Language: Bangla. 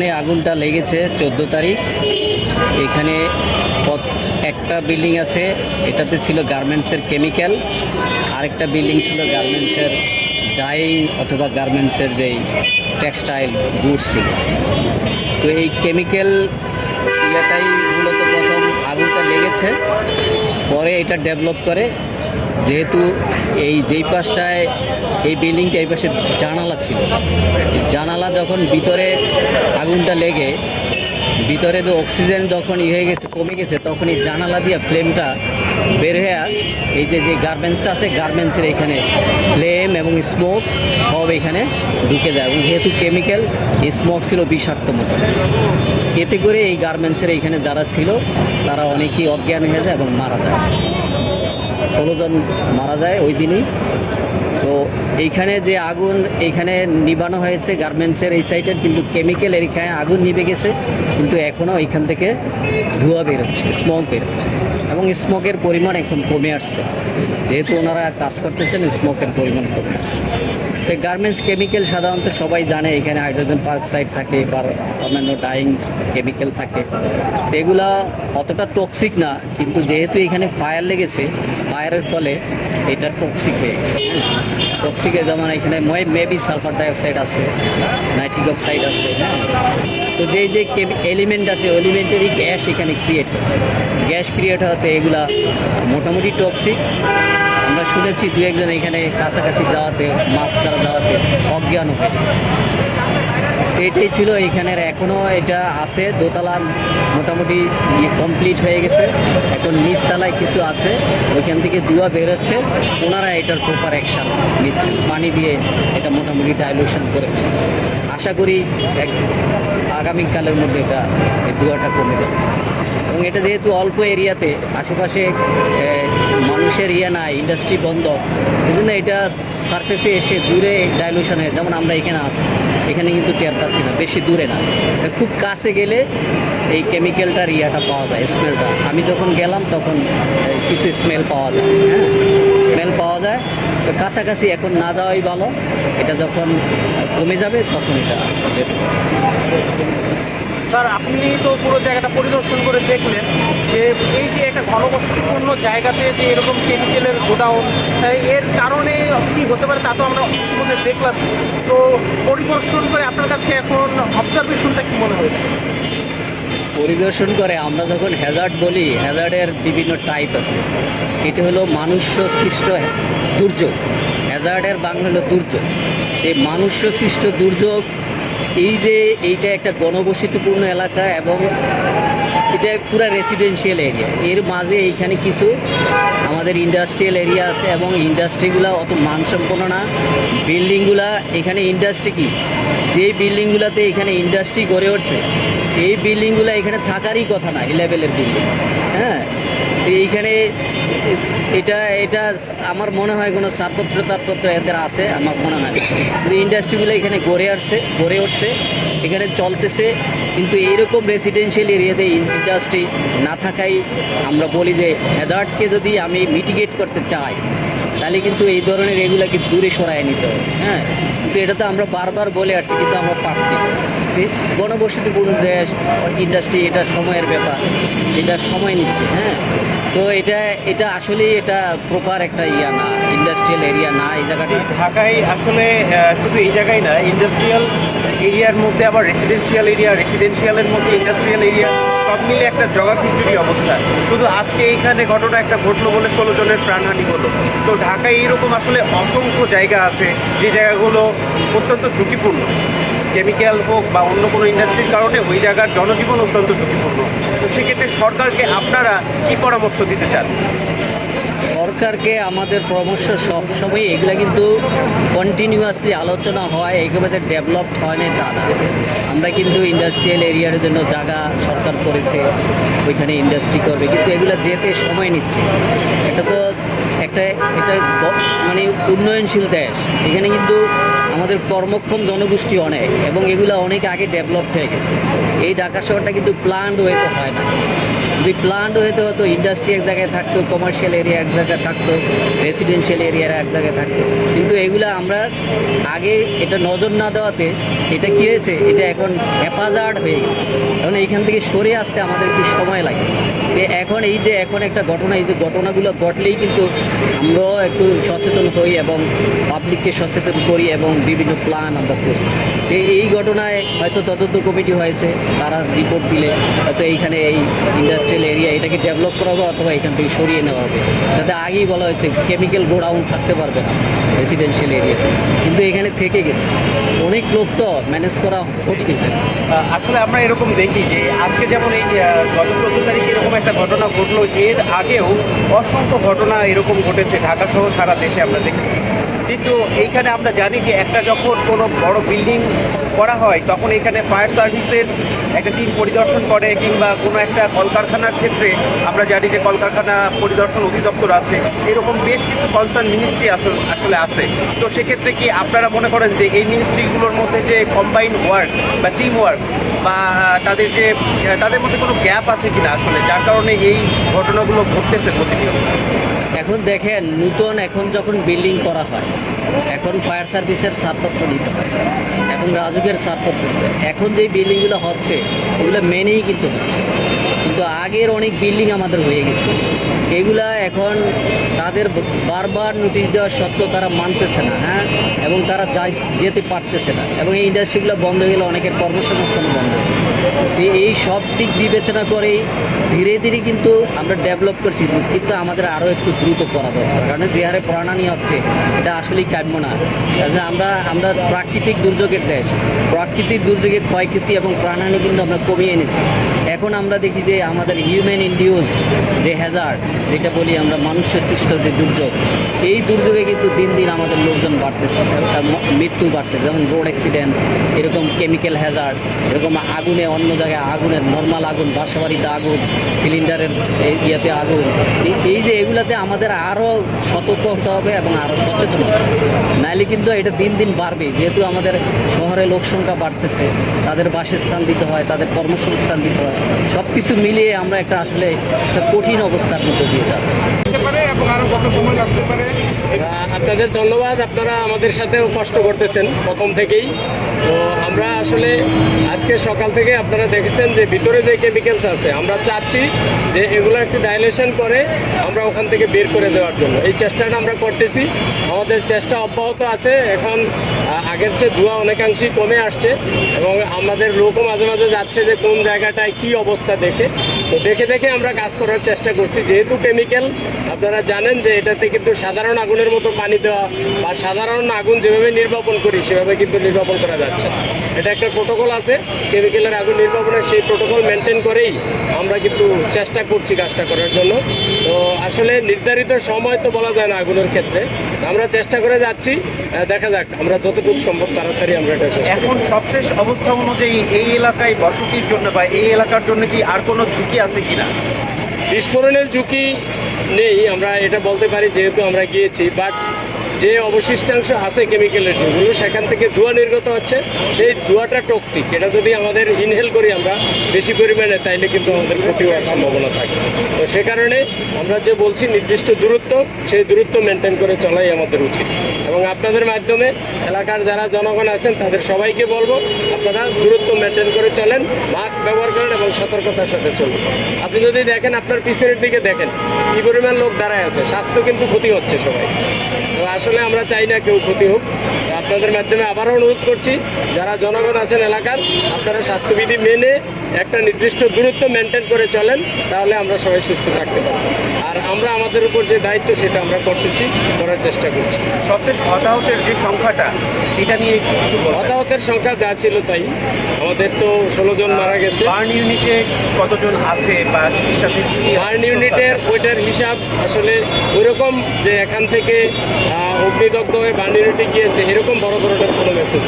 এখানে আগুনটা লেগেছে চোদ্দ তারিখ। এখানে একটা বিল্ডিং আছে, এটাতে ছিল গার্মেন্টসের কেমিক্যাল আরেকটা বিল্ডিং ছিল গার্মেন্টসের ডাইং অথবা গার্মেন্টসের যেই টেক্সটাইল গুডস ছিল। তো এই কেমিক্যাল ইয়েটাই মূলত প্রথম আগুনটা লেগেছে, পরে এটা ডেভেলপ করে যেহেতু এই যেই পাশটায়, এই বিল্ডিংটা এই পাশে জানালা ছিল। জানালা যখন ভিতরে আগুনটা লেগে, ভিতরে যে অক্সিজেন যখন ই হয়ে গেছে, কমে গেছে, তখন এই জানালা দিয়ে ফ্লেমটা বের হয়ে এই যে যে গার্মেন্টসটা আছে, গার্মেন্টসের এখানে ফ্লেম এবং স্মোক সব এখানে ঢুকে যায়। এবং যেহেতু কেমিক্যাল, এই স্মোক ছিল বিষাক্ত মতো। এতে করে এই গার্মেন্টসের এখানে যারা ছিল, তারা অনেকেই অজ্ঞান হয়ে যায় এবং মারা যায়। ষোলো জন মারা যায় ওই দিনই। তো এইখানে যে আগুন, এইখানে নিবানো হয়েছে গার্মেন্টসের এই সাইডের কিন্তু কেমিক্যাল এখানে আগুন নিবে গেছে, কিন্তু এখনও এইখান থেকে ধোঁয়া বেরোচ্ছে, স্মোক বেরোচ্ছে এবং স্মোকের পরিমাণ এখন কমে আসছে। যেহেতু ওনারা কাজ করতেছেন, স্মোকের পরিমাণ কমে আসছে। গার্মেন্টস কেমিক্যাল সাধারণত সবাই জানে, এখানে হাইড্রোজেন পারক্সাইড থাকে বা অন্যান্য ডাইং কেমিক্যাল থাকে। এগুলা অতটা টক্সিক না, কিন্তু যেহেতু এখানে ফায়ার লেগেছে ফায়ারের ফলে এটা টক্সিক হয়ে গেছে টক্সিকে যেমন এখানে মেবি সালফার ডাইঅক্সাইড আছে নাইট্রিক অক্সাইড আছে তো যে যে এলিমেন্ট আছে এলিমেন্টেরই গ্যাস এখানে ক্রিয়েট হচ্ছে গ্যাস ক্রিয়েট হতে এগুলা মোটামুটি টক্সিক আমরা শুনেছি দু একজন এখানে কাছাকাছি যাওয়াতে, মাছ ছাড়া যাওয়াতে অজ্ঞান হয়ে গেছে। এটাই ছিল এখানের এখনও এটা আছে, দোতলা মোটামুটি কমপ্লিট হয়ে গেছে। এখন নিচতলায় কিছু আছে, ওইখান থেকে দুয়া বেরোচ্ছে, ওনারা এটার প্রপার অ্যাকশান নিচ্ছে পানি দিয়ে এটা মোটামুটি ডাইলুশন করে ফেলছে। আশা করি এক আগামীকালের মধ্যে এটা দুয়াটা কমে যাবে। এবং এটা যেহেতু অল্প এরিয়াতে, আশেপাশে মানুষের ইয়ে নাই ইন্ডাস্ট্রি বন্ধ। এই এটা সারফেসে এসে দূরে ডাইলুশন হয়ে যেমন আমরা এখানে আছি, এখানে কিন্তু টের পাচ্ছি না, বেশি দূরে না। খুব কাছে গেলে এই কেমিক্যালটার ইয়াটা পাওয়া যায় স্মেলটা আমি যখন গেলাম তখন কিছু স্মেল পাওয়া যায় হ্যাঁ? স্মেল পাওয়া যায়। তো কাছাকাছি এখন না যাওয়াই ভালো। এটা যখন কমে যাবে তখন এটা স্যার, আপনি তো পুরো জায়গাটা পরিদর্শন করে দেখলেন যে এই যে একটা ঘনবসতিপূর্ণ জায়গাতে যে এরকম কেমিক্যালের গোডাউন এর কারণে কি হতে পারে তা তো আমরা ইতিমধ্যে দেখলাম। তো পরিদর্শন করে আপনার কাছে এখন অবজারভেশনটা কি মনে হয়েছে? পরিদর্শন করে আমরা যখন হ্যাজার্ড বলি হ্যাজার্ডের বিভিন্ন টাইপ আছে। এটি হলো মানুষ্য সৃষ্ট দুর্যোগ হ্যাজার্ডের বাংলা হলো দুর্যোগ। এই মানুষ্য সৃষ্ট দুর্যোগ এই যে এইটা একটা গণবসতিপূর্ণ এলাকা এবং এটা পুরো রেসিডেন্সিয়াল এরিয়া এর মাঝে এইখানে কিছু আমাদের ইন্ডাস্ট্রিয়াল এরিয়া আছে এবং ইন্ডাস্ট্রিগুলো অত মানসম্পন্ন না। বিল্ডিংগুলা এখানে ইন্ডাস্ট্রি কি? যেই বিল্ডিংগুলোতে এখানে ইন্ডাস্ট্রি গড়ে উঠছে, এই বিল্ডিংগুলো এখানে থাকারই কথা না এই লেভেলের বিল্ডিং হ্যাঁ? এইখানে এটা এটা আমার মনে হয় কোনো ছাড়পত্র তারপত্র এদের আছে, আমার মনে হয় কিন্তু ইন্ডাস্ট্রিগুলো এখানে গড়ে আসছে, গড়ে উঠছে, এখানে চলতেছে, কিন্তু এইরকম রেসিডেন্সিয়াল এরিয়াতে ইন্ডাস্ট্রি না থাকাই আমরা বলি যে হ্যাজার্ডকে যদি আমি মিটিগেট করতে চাই, তাহলে কিন্তু এই ধরনের এগুলাকে দূরে সরায় নিতে হবে হ্যাঁ? কিন্তু এটা তো আমরা বারবার বলে আসছি, কিন্তু আমরা পারছি। যে গণবসতিপূর্ণ দেশ ইন্ডাস্ট্রি এটা সময়ের ব্যাপার, এটা সময় নিচ্ছে হ্যাঁ তো এটা এটা আসলে এটা প্রপার একটা ইয়া না ইন্ডাস্ট্রিয়াল এরিয়া না এই জায়গাটা ঢাকায় আসলে শুধু এই জায়গায় না ইন্ডাস্ট্রিয়াল এরিয়ার মধ্যে আবার রেসিডেন্সিয়াল এরিয়া রেসিডেন্সিয়ালের মধ্যে ইন্ডাস্ট্রিয়াল এরিয়া সব মিলে একটা জগা খিচুড়ি অবস্থা। শুধু আজকে এইখানে ঘটনা একটা ঘটলো বলে ষোলো জনের প্রাণহানি হলো। তো ঢাকায় এইরকম আসলে অসংখ্য জায়গা আছে, যে জায়গাগুলো অত্যন্ত ঝুঁকিপূর্ণ। কেমিক্যাল হোক বা অন্য কোনো ইন্ডাস্ট্রির কারণে ওই জায়গার জনজীবন অত্যন্ত ঝুঁকিপূর্ণ। তো সেক্ষেত্রে সরকারকে আপনারা কি পরামর্শ দিতে চান? সরকারকে আমাদের পরামর্শ সবসময় এগুলো কিন্তু কন্টিনিউয়াসলি আলোচনা হয়, একেবারে ডেভেলপড হয় না তা না। আমরা কিন্তু ইন্ডাস্ট্রিয়াল এরিয়ার জন্য জায়গা সরকার করেছে, ওইখানে ইন্ডাস্ট্রি করবে, কিন্তু এগুলো যেতে সময় নিচ্ছে। এটা তো একটা, এটা মানে উন্নয়নশীল দেশ। এখানে কিন্তু আমাদের কর্মক্ষম জনগোষ্ঠী অনেক, এবং এগুলো অনেক আগে ডেভেলপ হয়ে গেছে। এই ঢাকা শহরটা কিন্তু প্ল্যান্ড ওয়েতে হয় না। যদি প্লান্ট হতে হতো ইন্ডাস্ট্রি এক জায়গায় থাকতো কমার্শিয়াল এরিয়া এক জায়গায় থাকতো রেসিডেন্সিয়াল এরিয়া এক জায়গায় থাকতো। কিন্তু এগুলো আমরা আগে এটা নজর না দেওয়াতে এটা কী হয়েছে, এটা এখন হেফাজার্ড হয়ে গেছে। এখন এইখান থেকে সরে আসতে আমাদের একটু সময় লাগে। এখন এই যে, এখন একটা ঘটনা, এই যে ঘটনাগুলো ঘটলেই কিন্তু আমরাও একটু সচেতন হই এবং পাবলিককে সচেতন করি এবং বিভিন্ন প্ল্যান আমরা করি। এই ঘটনায় হয়তো তদন্ত কমিটি হয়েছে, তারা রিপোর্ট দিলে, হয়তো এইখানে এই ইন্ডাস্ট্রিয়াল এরিয়া এটাকে ডেভেলপ করা হবে অথবা এখান থেকে সরিয়ে নেওয়া হবে যাতে আগেই বলা হয়েছে কেমিক্যাল গোডাউন থাকতে পারবে না রেসিডেন্সিয়াল এরিয়া কিন্তু এখানে থেকে গেছে। অনেক লোক তো ম্যানেজ করা কঠিন। আসলে আমরা এরকম দেখি যে, আজকে যেমন এই গত চোদ্দ তারিখে এরকম একটা ঘটনা ঘটলো, এর আগেও অসংখ্য ঘটনা এরকম ঘটেছে ঢাকা সহ সারা দেশে আমরা দেখেছি। কিন্তু এইখানে আমরা জানি যে একটা যখন কোনো বড় বিল্ডিং করা হয়, তখন এখানে ফায়ার সার্ভিসের একটা টিম পরিদর্শন করে কিংবা কোনো একটা কলকারখানার ক্ষেত্রে আমরা জানি যে কলকারখানা পরিদর্শন অধিদপ্তর আছে। এরকম বেশ কিছু কনসার্ন মিনিস্ট্রি আছে, আসলে আছে। তো সেক্ষেত্রে কি আপনারা মনে করেন যে এই মিনিস্ট্রিগুলোর মধ্যে যে কম্বাইন ওয়ার্ক বা টিম ওয়ার্ক বা তাদের যে, তাদের মধ্যে কোনো গ্যাপ আছে কিনা আসলে, যার কারণে এই ঘটনাগুলো ঘটতেছে প্রতিনিয়ত? এখন দেখেন, নূতন এখন যখন বিল্ডিং করা হয়, এখন ফায়ার সার্ভিসের ছাড়পত্র নিতে হয় এখন রাজুকের ছাড়পত্র নিতে হয়। এখন যেই বিল্ডিংগুলো হচ্ছে, ওগুলো মেনেই কিন্তু হচ্ছে। কিন্তু আগের অনেক বিল্ডিং আমাদের হয়ে গেছে। এগুলা এখন তাদের বারবার নোটিশ দেওয়া সত্ত্বেও তারা মানতেছে না হ্যাঁ? এবং তারা যাই যেতে পারতেছে না। এবং এই ইন্ডাস্ট্রিগুলো বন্ধ হয়ে গেলে অনেকের কর্মসংস্থান বন্ধ হয়ে। এই সব দিক বিবেচনা করেই ধীরে ধীরে কিন্তু আমরা ডেভেলপ করছি। কিন্তু আমাদের আরও একটু দ্রুত করা দরকার। কারণ যে হারে প্রাণানি হচ্ছে, এটা আসলেই কাম্য না। আমরা আমরা প্রাকৃতিক দুর্যোগের দেশ। প্রাকৃতিক দুর্যোগের ক্ষয়ক্ষতি এবং প্রাণহানি কিন্তু আমরা কমিয়ে এনেছি। এখন আমরা দেখি যে আমাদের হিউম্যান ইন্ডিউসড যে হ্যাজার্ড যেটা বলি আমরা মানুষের সৃষ্ট যে দুর্যোগ, এই দুর্যোগে কিন্তু দিন দিন আমাদের লোকজন বাড়তেছে। মৃত্যু বাড়তেছে যেমন রোড অ্যাক্সিডেন্ট এরকম কেমিক্যাল হ্যাজার্ড এরকম আগুনে অন্য জায়গায় আগুনের নর্মাল আগুন, বাসাবাড়িতে আগুন সিলিন্ডারের ইয়েতে আগুন। এই- যে এগুলাতে আমাদের আরও সতর্ক হতে হবে এবং আরও সচেতন হতে হবে। কিন্তু এটা দিন দিন বাড়বে। যেহেতু আমাদের শহরে লোক সংখ্যা বাড়তেছে, তাদের বাসস্থান দিতে হয়, তাদের কর্মসংস্থান দিতে হয় সব কিছু মিলিয়ে আমরা একটা আসলে একটা কঠিন অবস্থার মধ্যে দিয়ে যাচ্ছি। আপনাদের ধন্যবাদ, আপনারা আমাদের সাথেও কষ্ট করতেছেন প্রথম থেকেই। তো আমরা আসলে আজকে সকাল থেকে আপনারা দেখেছেন যে ভিতরে যে কেমিক্যালস আছে, আমরা চাচ্ছি যে এগুলো একটু ডাইলেশন করে আমরা ওখান থেকে বের করে দেওয়ার জন্য। এই চেষ্টাটা আমরা করতেছি। আমাদের চেষ্টা অব্যাহত আছে। এখন আগের চেয়ে ধোঁয়া অনেকাংশেই কমে আসছে এবং আমাদের লোকও মাঝে মাঝে যাচ্ছে যে কোন জায়গাটায় কি অবস্থা দেখে। তো দেখে দেখে আমরা কাজ করার চেষ্টা করছি। যেহেতু কেমিক্যাল আপনারা যে এটাতে কিন্তু সাধারণ আগুনের মতো পানি দেওয়া বা সাধারণ আগুন যেভাবে নির্বাপন করি সেভাবে কিন্তু নির্বাপন করা যাচ্ছে এটা একটা প্রোটোকল আছে কেমিক্যালের আগুন নির্বাপনের সেই প্রোটোকল মেনটেন করেই আমরা কিন্তু চেষ্টা করছি কাজটা করার জন্য। তো আসলে নির্ধারিত সময় তো বলা যায় না আগুনের ক্ষেত্রে। আমরা চেষ্টা করে যাচ্ছি দেখা যাক আমরা যতটুকু সম্ভব তাড়াতাড়ি আমরা এটা এখন সবশেষ অবস্থা অনুযায়ী এই এলাকায় বসতির জন্য বা এই এলাকার জন্য কি আর কোনো ঝুঁকি আছে কিনা? বিস্ফোরণের ঝুঁকি নেই আমরা এটা বলতে পারি যেহেতু আমরা গিয়েছি বাট যে অবশিষ্টাংশ আছে কেমিক্যালের যেগুলো সেখান থেকে ধোঁয়া নির্গত হচ্ছে, সেই ধোঁয়াটা টক্সিক এটা যদি আমাদের ইনহেল করি আমরা, বেশি পরিমাণে, তাইলে কিন্তু আমাদের ক্ষতি হওয়ার সম্ভাবনা থাকে। তো সে কারণে আমরা যে বলছি নির্দিষ্ট দূরত্ব, সেই দূরত্ব মেনটেন করে চলাই আমাদের উচিত। এবং আপনাদের মাধ্যমে এলাকার যারা জনগণ আছেন, তাদের সবাইকে বলব, আপনারা দূরত্ব মেনটেন করে চলেন মাস্ক ব্যবহার করেন এবং সতর্কতার সাথে চলুন। আপনি যদি দেখেন আপনার পিছনের দিকে দেখেন, কি পরিমাণ লোক দাঁড়ায় আছে, স্বাস্থ্য কিন্তু ক্ষতি হচ্ছে সবাই। আসলে আমরা চাই না কেউ ক্ষতি হোক। আপনাদের মাধ্যমে আবারও অনুরোধ করছি, যারা জনগণ আছেন এলাকার, আপনারা স্বাস্থ্যবিধি মেনে একটা নির্দিষ্ট দূরত্ব মেনটেন করে চলেন, তাহলে আমরা সবাই সুস্থ থাকতে পারব। আমরা আমাদের উপর যে দায়িত্ব সেটা আমরা করতেছি করার চেষ্টা করছি। সবশেষ হতাহতের যে সংখ্যাটা এটা নিয়ে কিছু হতাহতের সংখ্যা যা ছিল তাই। আমাদের তো ষোলো জন মারা গেছে। বার্ন ইউনিটে কতজন আছে বা চিকিৎসাধীন কি বার্ন ইউনিটের ওইটার হিসাব আসলে ওইরকম যে এখান থেকে অগ্নিদগ্ধ হয়ে বার্ন ইউনিটে গিয়েছে এরকম বড় ধরনের কোনো মেসেজ